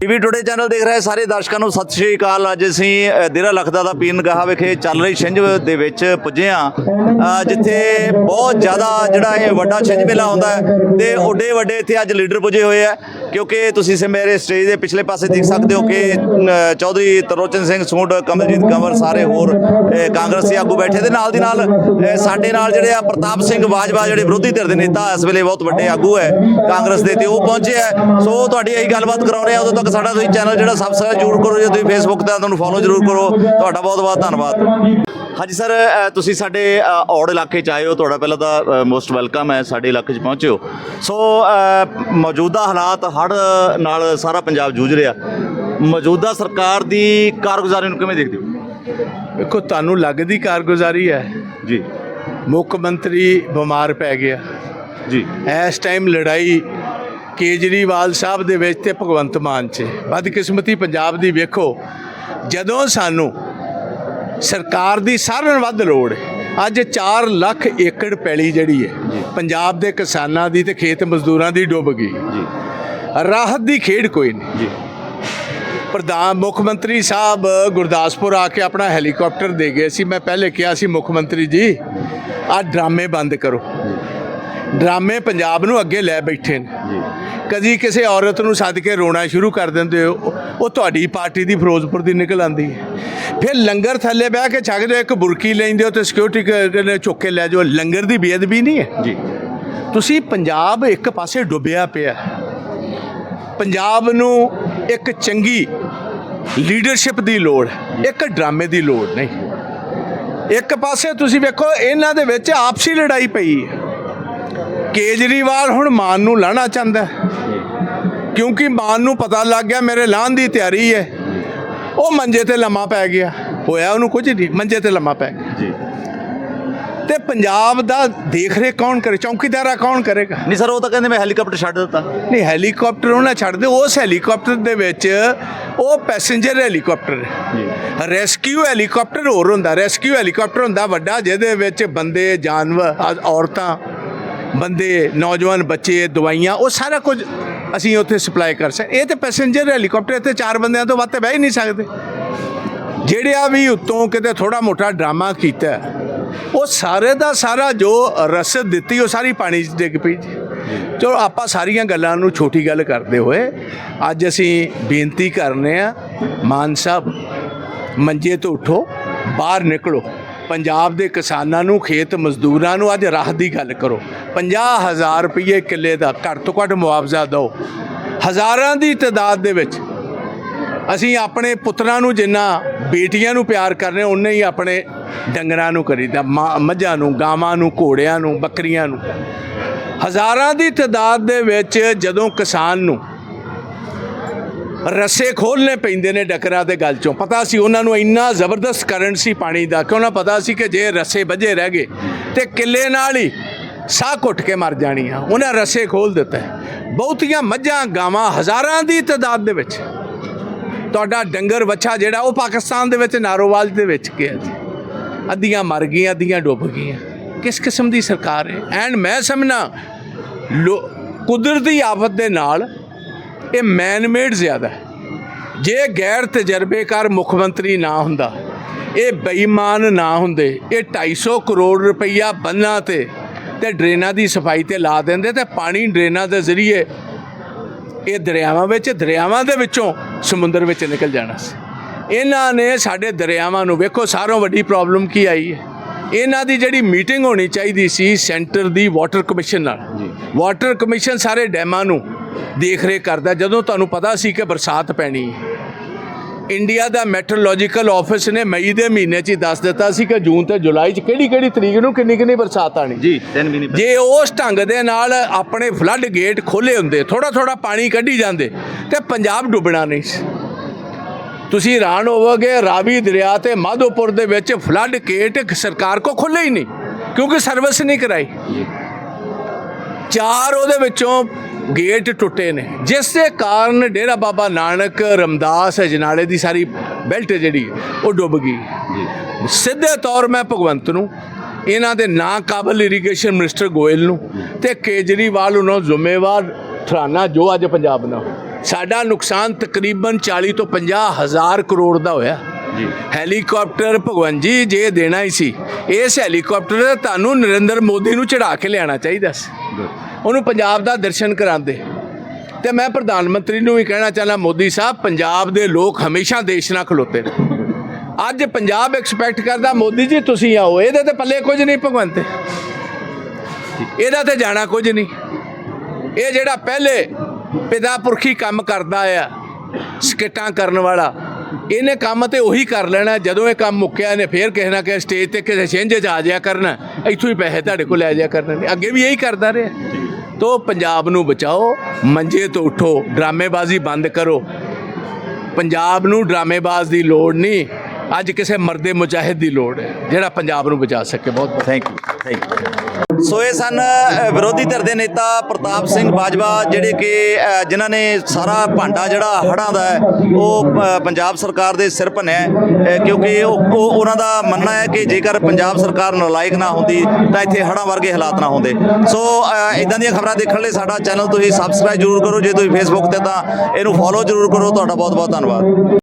TV today channel ਦੇਖ ਰਹੇ ਸਾਰੇ ਦਰਸ਼ਕਾਂ ਨੂੰ ਸਤਿ ਸ਼੍ਰੀ ਅਕਾਲ। ਅੱਜ ਅਸੀਂ ਦੇਰਾ ਲਖਦਾ ਦਾ ਪੀਰ ਵਿਖੇ ਚੱਲ ਰਹੀ ਛਿੰਝ ਦੇ ਵਿੱਚ ਪੁੱਜੇ ਹਾਂ। ਜਿੱਥੇ ਬਹੁਤ ਜ਼ਿਆਦਾ ਜਿਹੜਾ ਇਹ ਵੱਡਾ ਛਿੰਝ ਮੇਲਾ ਹੁੰਦਾ ਹੈ ਤੇ ਓਡੇ ਵੱਡੇ ਇੱਥੇ ਅੱਜ ਲੀਡਰ ਪੁੱਜੇ ਹੋਏ ਆ ਕਿਉਂਕਿ ਤੁਸੀਂ ਸੇ ਮੇਰੇ ਸਟੇਜ ਦੇ ਪਿਛਲੇ ਪਾਸੇ ਦੇਖ ਸਕਦੇ ਹੋ ਕਿ ਚੌਧਰੀ ਤਰੋਚਨ ਸਿੰਘ ਸੂੰਡ ਕਮਲਜੀਤ ਕੰਵਰ ਸਾਰੇ ਹੋਰ ਕਾਂਗਰਸੀ ਆਗੂ ਬੈਠੇ ਤੇ ਨਾਲ ਦੀ ਨਾਲ ਸਾਡੇ ਨਾਲ ਜਿਹੜੇ ਆ ਪ੍ਰਤਾਪ ਸਿੰਘ ਬਾਜਵਾ, ਜਿਹੜੇ ਵਿਰੋਧੀ ਧਿਰ ਦੇ ਨੇਤਾ ਇਸ ਵੇਲੇ ਬਹੁਤ ਵੱਡੇ ਆਗੂ ਹੈ ਕਾਂਗਰਸ ਦੇ, ਤੇ ਉਹ ਪਹੁੰਚੇ ਹੈ। ਸੋ ਤੁਹਾਡੀ ਇਹੀ ਗੱਲਬਾਤ ਕਰਾਉਣੇ ਆ ਉਦੋਂ ਤੱਕ ਸਾਡਾ ਤੁਸੀਂ ਚੈਨਲ ਜਿਹੜਾ ਸਬਸਕ੍ਰਾਈਬ ਜ਼ਰੂਰ ਕਰੋ, ਜੇ ਤੁਸੀਂ ਫੇਸਬੁੱਕ ਤੇ ਤੁਹਾਨੂੰ ਫੋਲੋ ਜ਼ਰੂਰ ਕਰੋ। ਤੁਹਾਡਾ ਬਹੁਤ ਬਹੁਤ ਧੰਨਵਾਦ। ਹਾਂਜੀ ਸਰ ਤੁਸੀਂ ਸਾਡੇ ਔੜ ਇਲਾਕੇ ਚ ਆਏ ਹੋ, ਤੁਹਾਡਾ ਪਹਿਲਾਂ ਤਾਂ ਮੋਸਟ ਵੈਲਕਮ ਹੈ, ਸਾਡੇ ਇਲਾਕੇ ਚ ਪਹੁੰਚੇ ਹੋ। ਸੋ ਮੌਜੂਦਾ ਹਾਲਾਤ ਹੜ੍ਹ ਨਾਲ ਸਾਰਾ ਪੰਜਾਬ ਜੂਝ ਰਿਹਾ। ਮੌਜੂਦਾ ਸਰਕਾਰ ਦੀ ਕਾਰਗੁਜ਼ਾਰੀ ਨੂੰ ਕਿਵੇਂ ਦੇਖਦੇ ਹੋ? ਵੇਖੋ ਤੁਹਾਨੂੰ ਲੱਗਦੀ ਕਾਰਗੁਜ਼ਾਰੀ ਹੈ। ਜੀ। ਮੁੱਖ ਮੰਤਰੀ ਬਿਮਾਰ ਪੈ ਗਿਆ। ਜੀ। ਇਸ ਟਾਈਮ ਲੜਾਈ ਕੇਜਰੀਵਾਲ ਸਾਹਿਬ ਦੇ ਵਿੱਚ ਤੇ ਭਗਵੰਤ ਮਾਨ 'ਚ। ਬਦਕਿਸਮਤੀ ਪੰਜਾਬ ਦੀ ਵੇਖੋ ਜਦੋਂ ਸਾਨੂੰ ਸਰਕਾਰ ਦੀ ਸਾਰਿਆਂ ਨਾਲੋਂ ਵੱਧ ਲੋੜ ਹੈ। ਅੱਜ 4 ਲੱਖ ਏਕੜ ਪੈਲੀ ਜਿਹੜੀ ਹੈ ਪੰਜਾਬ ਦੇ ਕਿਸਾਨਾਂ ਦੀ ਤੇ ਖੇਤ ਮਜ਼ਦੂਰਾਂ ਦੀ ਡੁੱਬ ਗਈ। ਜੀ। ਰਾਹਤ ਦੀ ਖੇਡ ਕੋਈ ਨਹੀਂ। ਜੀ। ਪ੍ਰਧਾਨ ਮੁੱਖ ਮੰਤਰੀ ਸਾਹਿਬ ਗੁਰਦਾਸਪੁਰ ਆ ਕੇ ਆਪਣਾ ਹੈਲੀਕਾਪਟਰ ਦੇ ਗਏ ਸੀ। ਮੈਂ ਪਹਿਲੇ ਕਿਹਾ ਸੀ ਮੁੱਖ ਮੰਤਰੀ ਜੀ ਆਹ ਡਰਾਮੇ ਬੰਦ ਕਰੋ। ਡਰਾਮੇ ਪੰਜਾਬ ਨੂੰ ਅੱਗੇ ਲੈ ਬੈਠੇ ਨੇ। ਕਦੀ ਕਿਸੇ ਔਰਤ ਨੂੰ ਸੱਦ ਕੇ ਰੋਣਾ ਸ਼ੁਰੂ ਕਰ ਦਿੰਦੇ ਹੋ ਉਹ ਤੁਹਾਡੀ ਪਾਰਟੀ ਦੀ ਫਿਰੋਜ਼ਪੁਰ ਦੀ ਨਿਕਲ ਆਂਦੀ ਹੈ। ਫਿਰ ਲੰਗਰ ਥੱਲੇ ਬਹਿ ਕੇ ਛਕਦੇ ਹੋ ਇੱਕ ਬੁਰਕੀ ਲੈਂਦੇ ਹੋ ਤੇ ਸਿਕਿਉਰਿਟੀ ਨੇ ਚੁੱਕ ਕੇ ਲੈ ਜਾਓ। ਲੰਗਰ ਦੀ ਬੇਅਦਬੀ ਨਹੀਂ ਹੈ। ਜੀ। ਤੁਸੀਂ ਪੰਜਾਬ ਇੱਕ ਪਾਸੇ ਡੁੱਬਿਆ ਪਿਆ। ਪੰਜਾਬ ਨੂੰ ਇੱਕ ਚੰਗੀ ਲੀਡਰਸ਼ਿਪ ਦੀ ਲੋੜ ਹੈ, ਇੱਕ ਡਰਾਮੇ ਦੀ ਲੋੜ ਨਹੀਂ। ਇੱਕ ਪਾਸੇ ਤੁਸੀਂ ਵੇਖੋ ਇਹਨਾਂ ਦੇ ਵਿੱਚ ਆਪਸੀ ਲੜਾਈ ਪਈ ਹੈ। ਕੇਜਰੀਵਾਲ ਹੁਣ ਮਾਨ ਨੂੰ ਲਾਣਾ ਚਾਹੁੰਦਾ ਕਿਉਂਕਿ ਮਾਨ ਨੂੰ ਪਤਾ ਲੱਗ ਗਿਆ ਮੇਰੇ ਲਾਹਣ ਦੀ ਤਿਆਰੀ ਹੈ। ਉਹ ਮੰਜੇ ਤੇ ਲੰਮਾ ਪੈ ਗਿਆ। ਹੋਇਆ ਉਹਨੂੰ ਕੁਝ ਨਹੀਂ ਮੰਜੇ ਤੇ ਲੰਮਾ ਪੈ ਗਿਆ। ਜੀ। ਤੇ ਪੰਜਾਬ ਦਾ ਦੇਖ ਰੇਖ ਕੌਣ ਕਰੇ? ਚੌਕੀਦਾਰਾ ਕੌਣ ਕਰੇਗਾ? ਨਹੀਂ ਸਰ ਉਹ ਤਾਂ ਕਹਿੰਦੇ ਮੈਂ ਹੈਲੀਕਾਪਟਰ ਛੱਡ ਦਿੱਤਾ। ਨਹੀਂ ਹੈਲੀਕਾਪਟਰ ਉਹਨਾਂ ਛੱਡ ਦੇ। ਉਸ ਹੈਲੀਕਾਪਟਰ ਦੇ ਵਿੱਚ ਉਹ ਪੈਸੇਂਜਰ ਹੈਲੀਕਾਪਟਰ ਹੈ। ਰੈਸਕਿਊ ਹੈਲੀਕਾਪਟਰ ਹੋਰ ਹੁੰਦਾ। ਰੈਸਕਿਊ ਹੈਲੀਕਾਪਟਰ ਹੁੰਦਾ ਵੱਡਾ ਜਿਹਦੇ ਵਿੱਚ ਬੰਦੇ ਜਾਨਵਰ ਔਰਤਾਂ ਬੰਦੇ ਨੌਜਵਾਨ ਬੱਚੇ ਦਵਾਈਆਂ ਉਹ ਸਾਰਾ ਕੁਝ ਅਸੀਂ ਉੱਥੇ ਸਪਲਾਈ ਕਰ ਸਕਦੇ। ਇਹ ਤੇ ਪੈਸੇਂਜਰ ਹੈਲੀਕਾਪਟਰ ਤੇ ਚਾਰ ਬੰਦਿਆਂ ਤੋਂ ਵੱਧ ਤੇ ਬਹਿ ਹੀ ਨਹੀਂ ਸਕਦੇ। ਜਿਹੜਿਆ ਵੀ ਉੱਤੋਂ ਕਿਤੇ ਥੋੜਾ ਮੋਟਾ ਡਰਾਮਾ ਕੀਤਾ ਉਹ ਸਾਰੇ ਦਾ ਸਾਰਾ ਜੋ ਰਸਦ ਦਿੱਤੀ, ਉਹ ਸਾਰੀ ਪਾਣੀ 'ਚ ਡਿੱਗ ਪਈ ਜੀ। ਚਲੋ, ਆਪਾਂ ਸਾਰੀਆਂ ਗੱਲਾਂ ਨੂੰ ਛੋਟੀ ਗੱਲ ਕਰਦੇ ਹੋਏ, ਅੱਜ ਅਸੀਂ ਬੇਨਤੀ ਕਰਨੇ ਆ, ਮਾਨ ਸਾਹਿਬ, ਮੰਜੇ ਤੋਂ ਉਠੋ, ਬਾਹਰ ਨਿਕਲੋ। ਪੰਜਾਬ ਦੇ ਕਿਸਾਨਾਂ ਨੂੰ, ਖੇਤ ਮਜ਼ਦੂਰਾਂ ਨੂੰ ਅੱਜ ਰਾਹ ਦੀ ਗੱਲ ਕਰੋ। 50000 ਰੁਪਏ ਕਿੱਲੇ ਦਾ ਘੱਟ ਤੋਂ ਘੱਟ ਮੁਆਵਜ਼ਾ ਦਿਓ। ਹਜ਼ਾਰਾਂ ਦੀ ਤਾਦਾਦ ਦੇ ਵਿੱਚ ਅਸੀਂ ਆਪਣੇ ਪੁੱਤਰਾਂ ਨੂੰ ਜਿੰਨਾ ਬੇਟੀਆਂ ਨੂੰ ਪਿਆਰ ਕਰਨੇ, ਉਹਨੇ ਹੀ ਆਪਣੇ ਡੰਗਰਾਂ ਨੂੰ ਕਰੀਦਾ ਮਾਂ- ਮੱਝਾਂ ਨੂੰ, ਗਾਵਾਂ ਨੂੰ, ਘੋੜਿਆਂ ਨੂੰ, ਬੱਕਰੀਆਂ ਨੂੰ। ਹਜ਼ਾਰਾਂ ਦੀ ਤਾਦਾਦ ਦੇ ਵਿੱਚ ਜਦੋਂ ਕਿਸਾਨ ਨੂੰ ਰੱਸੇ ਖੋਲਨੇ ਪੈਂਦੇ ਨੇ ਡਕਰਾਂ ਦੇ ਗਲ ਚੋਂ, ਪਤਾ ਸੀ ਉਹਨਾਂ ਨੂੰ ਇੰਨਾ ਜ਼ਬਰਦਸਤ ਕਰੰਟ ਸੀ ਪਾਣੀ ਦਾ ਕਿ ਉਹਨਾਂ ਪਤਾ ਸੀ ਕਿ ਜੇ ਰੱਸੇ ਵੱਜੇ ਰਹਿ ਗਏ ਤੇ ਕਿੱਲੇ ਨਾਲ ਹੀ ਸਾਹ ਘੁੱਟ ਕੇ ਮਰ ਜਾਣੀ ਆ। ਉਹਨਾਂ ਰੱਸੇ ਖੋਲ ਦਿੱਤਾ। ਬਹੁਤੀਆਂ ਮੱਝਾਂ, ਗਾਵਾਂ ਹਜ਼ਾਰਾਂ ਦੀ ਤਾਦਾਦ ਦੇ ਵਿੱਚ। ਤੁਹਾਡਾ ਡੰਗਰ ਵੱਛਾ ਜਿਹੜਾ, ਉਹ ਪਾਕਿਸਤਾਨ ਦੇ ਵਿੱਚ ਨਾਰੋਵਾਲ ਦੇ ਵਿੱਚ ਗਿਆ ਜੀ। ਅੱਧੀਆਂ ਮਰ ਗਈਆਂ, ਅੱਧੀਆਂ ਡੁੱਬ ਗਈਆਂ। ਕਿਸ ਕਿਸਮ ਦੀ ਸਰਕਾਰ ਹੈ? ਐਂਡ ਮੈਂ ਸਮਝਣਾ, ਲੋ- ਕੁਦਰਤੀ ਆਫਤ ਦੇ ਨਾਲ ਇਹ ਮੈਨਮੇਡ ਜ਼ਿਆਦਾ ਹੈ। ਜੇ ਗੈਰ ਤਜਰਬੇਕਾਰ ਮੁੱਖ ਮੰਤਰੀ ਨਾ ਹੁੰਦਾ, ਇਹ ਬੇਈਮਾਨ ਨਾ ਹੁੰਦੇ, ਇਹ 250 ਕਰੋੜ ਰੁਪਈਆ ਬੰਨਾਂ ਤੇ ਤੇ ਡਰੇਨਾਂ ਦੀ ਸਫ਼ਾਈ ਤੇ ਲਾ ਦਿੰਦੇ ਤੇ ਪਾਣੀ ਡਰੇਨਾਂ ਦੇ ਜ਼ਰੀਏ ਇਹ ਦਰਿਆਵਾਂ ਵਿੱਚ ਦਰਿਆਵਾਂ ਦੇ ਵਿੱਚੋਂ ਸਮੁੰਦਰ ਵਿੱਚ ਨਿਕਲ ਜਾਣਾ ਸੀ। ਇਹਨਾਂ ਨੇ ਸਾਡੇ ਦਰਿਆਵਾਂ ਨੂੰ ਵੇਖੋ ਸਾਰੋਂ ਵੱਡੀ ਪ੍ਰੋਬਲਮ ਕੀ ਆਈ ਹੈ? ਇਹਨਾਂ ਦੀ ਜਿਹੜੀ ਮੀਟਿੰਗ ਹੋਣੀ ਚਾਹੀਦੀ ਸੀ ਸੈਂਟਰ ਦੀ ਵਾਟਰ ਕਮਿਸ਼ਨ ਨਾਲ। ਵਾਟਰ ਕਮਿਸ਼ਨ ਸਾਰੇ ਡੈਮਾਂ ਨੂੰ ਦੇਖ ਰੇਖ ਕਰਦਾ ਜਦੋਂ ਤੁਹਾਨੂੰ ਪਤਾ ਸੀ ਕਿ ਬਰਸਾਤ ਪੈਣੀ ਹੈ। ਇੰਡੀਆ ਦਾ ਮੈਟਰੋਲੋਜੀਕਲ ਆਫਿਸ ਨੇ ਮਈ ਦੇ ਮਹੀਨੇ 'ਚ ਹੀ ਦੱਸ ਦਿੱਤਾ ਸੀ ਕਿ ਜੂਨ ਤੇ ਜੁਲਾਈ 'ਚ ਕਿਹੜੀ ਕਿਹੜੀ ਤਰੀਕ ਨੂੰ ਕਿੰਨੀ ਕਿੰਨੀ ਬਰਸਾਤ ਆਣੀ ਜੀ 3 ਮਹੀਨੇ। ਜੇ ਉਸ ਢੰਗ ਦੇ ਨਾਲ ਆਪਣੇ ਫਲੱਡ ਗੇਟ ਖੋਲੇ ਹੁੰਦੇ ਥੋੜਾ ਥੋੜਾ ਪਾਣੀ ਕੱਢੀ ਜਾਂਦੇ ਤੇ ਪੰਜਾਬ ਡੁੱਬਣਾ ਨਹੀਂ ਸੀ। ਤੁਸੀਂ ਹੈਰਾਨ ਹੋਵੋਗੇ ਰਾਵੀ ਦਰਿਆ ਤੇ ਮਾਧੋਪੁਰ ਦੇ ਵਿੱਚ ਫਲੱਡ ਗੇਟ ਸਰਕਾਰ ਕੋ ਖੁੱਲੇ ਹੀ ਨਹੀਂ ਕਿਉਂਕਿ ਸਰਵਿਸ ਨਹੀਂ ਕਰਾਈ। ਚਾਰ ਉਹਦੇ ਵਿੱਚੋਂ ਗੇਟ ਟੁੱਟੇ ਨੇ। ਜਿਸ ਦੇ ਕਾਰਨ ਡੇਰਾ ਬਾਬਾ ਨਾਨਕ ਰਮਦਾਸ ਅਜਨਾਲੇ ਦੀ ਸਾਰੀ ਬੈਲਟ ਜਿਹੜੀ ਉਹ ਡੁੱਬ ਗਈ। ਸਿੱਧੇ ਤੌਰ ਮੈਂ ਭਗਵੰਤ ਨੂੰ ਇਹਨਾਂ ਦੇ ਨਾਕਾਬਲ ਇਰੀਗੇਸ਼ਨ ਮਿਨਿਸਟਰ ਗੋਇਲ ਨੂੰ ਤੇ ਕੇਜਰੀਵਾਲ ਨੂੰ ਜ਼ਿੰਮੇਵਾਰ ਠਹਿਰਾਉਣਾ ਜੋ ਅੱਜ ਪੰਜਾਬ ਨਾਲ ਸਾਡਾ ਨੁਕਸਾਨ ਤਕਰੀਬਨ 40 ਤੋਂ 50 ਹਜ਼ਾਰ ਕਰੋੜ ਦਾ ਹੋਇਆ। ਜੀ। ਹੈਲੀਕਾਪਟਰ ਭਗਵੰਤ ਜੀ ਜੇ ਦੇਣਾ ਹੀ ਸੀ ਇਸ ਹੈਲੀਕਾਪਟਰ ਤੁਹਾਨੂੰ ਨਰਿੰਦਰ ਮੋਦੀ ਨੂੰ ਚੜਾ ਕੇ ਲਿਆਉਣਾ ਚਾਹੀਦਾ ਸੀ। ਉਹਨੂੰ ਪੰਜਾਬ ਦਾ ਦਰਸ਼ਨ ਕਰਾਉਂਦੇ। ਤੇ ਮੈਂ ਪ੍ਰਧਾਨ ਮੰਤਰੀ ਨੂੰ ਵੀ ਕਹਿਣਾ ਚਾਹਨਾ ਮੋਦੀ ਸਾਹਿਬ, ਪੰਜਾਬ ਦੇ ਲੋਕ ਹਮੇਸ਼ਾ ਦੇਸ਼ ਨਾਲ ਖਲੋਤੇ ਨੇ। ਅੱਜ ਪੰਜਾਬ ਐਕਸਪੈਕਟ ਕਰਦਾ, ਮੋਦੀ ਜੀ, ਤੁਸੀਂ ਆਓ। ਇਹਦੇ ਤੇ ਪੱਲੇ ਕੁਝ ਨਹੀਂ ਭਗਵੰਤ। ਇਹਦਾ ਤੇ ਜਾਣਾ ਕੁਝ ਨਹੀਂ। ਇਹ ਜਿਹੜਾ ਪਹਿਲੇ ਪਿਤਾ ਪੁਰਖੀ ਕੰਮ ਕਰਦਾ ਆ, ਸਕਿੱਟਾਂ ਕਰਨ ਵਾਲਾ ਇਹਨੇ ਕੰਮ ਤੇ ਉਹੀ ਕਰ ਲੈਣਾ, ਜਦੋਂ ਇਹ ਕੰਮ ਮੁੱਕਿਆ ਇਹਨੇ ਫੇਰ ਕਿਸੇ ਨਾ ਕਿਸੇ ਸਟੇਜ ਤੇ ਕਿਸੇ ਛਿੰਝ 'ਚ ਆ ਜਾਇਆ ਕਰਨਾ, ਇੱਥੋਂ ਹੀ ਪੈਸੇ ਤੁਹਾਡੇ ਕੋਲ ਲੈ ਜਾਇਆ ਕਰਨੇ ਅੱਗੇ ਵੀ ਇਹੀ ਕਰਦਾ ਰਿਹਾ। ਤੋ ਪੰਜਾਬ ਨੂੰ ਬਚਾਓ, ਮੰਜੇ ਤੋਂ ਉਠੋ, ਡਰਾਮੇਬਾਜ਼ੀ ਬੰਦ ਕਰੋ। ਪੰਜਾਬ ਨੂੰ ਡਰਾਮੇਬਾਜ਼ ਦੀ ਲੋੜ ਨਹੀਂ, ਅੱਜ ਕਿਸੇ ਮਰਦੇ ਮੁਜਾਹਿਦ ਦੀ ਲੋੜ ਹੈ, ਜਿਹੜਾ ਪੰਜਾਬ ਨੂੰ ਬਚਾ ਸਕੇ। ਬਹੁਤ ਥੈਂਕ ਯੂ ਥੈਂਕ ਯੂ ਸੋ ਇਹ ਸਨ ਵਿਰੋਧੀ ਧਿਰ ਦੇ ਨੇਤਾ ਪ੍ਰਤਾਪ ਸਿੰਘ ਬਾਜਵਾ, ਜਿਹੜੇ ਕਿ ਜਿਨ੍ਹਾਂ ਨੇ ਸਾਰਾ ਭਾਂਡਾ ਜਿਹੜਾ ਹੜ੍ਹਾਂ ਦਾ ਉਹ ਪੰਜਾਬ ਸਰਕਾਰ ਦੇ ਸਿਰ ਭੰਨਿਆ ਕਿਉਂਕਿ ਉਹ ਉਹਨਾਂ ਦਾ ਮੰਨਣਾ ਹੈ ਕਿ ਜੇਕਰ ਪੰਜਾਬ ਸਰਕਾਰ ਨਲਾਇਕ ਨਾ ਹੁੰਦੀ, ਤਾਂ ਇੱਥੇ ਹੜ੍ਹਾਂ ਵਰਗੇ ਹਾਲਾਤ ਨਾ ਹੁੰਦੇ। ਸੋ ਇਦਾਂ ਦੀਆਂ ਖਬਰਾਂ ਦੇਖਣ ਲਈ ਸਾਡਾ ਚੈਨਲ ਤੁਸੀਂ ਸਬਸਕ੍ਰਾਈਬ ਜ਼ਰੂਰ ਕਰੋ, ਜੇ ਤੁਸੀਂ ਫੇਸਬੁੱਕ ਤੇ ਤਾਂ ਇਹਨੂੰ ਫੋਲੋ ਜ਼ਰੂਰ ਕਰੋ, ਤੁਹਾਡਾ ਬਹੁਤ ਬਹੁਤ ਧੰਨਵਾਦ।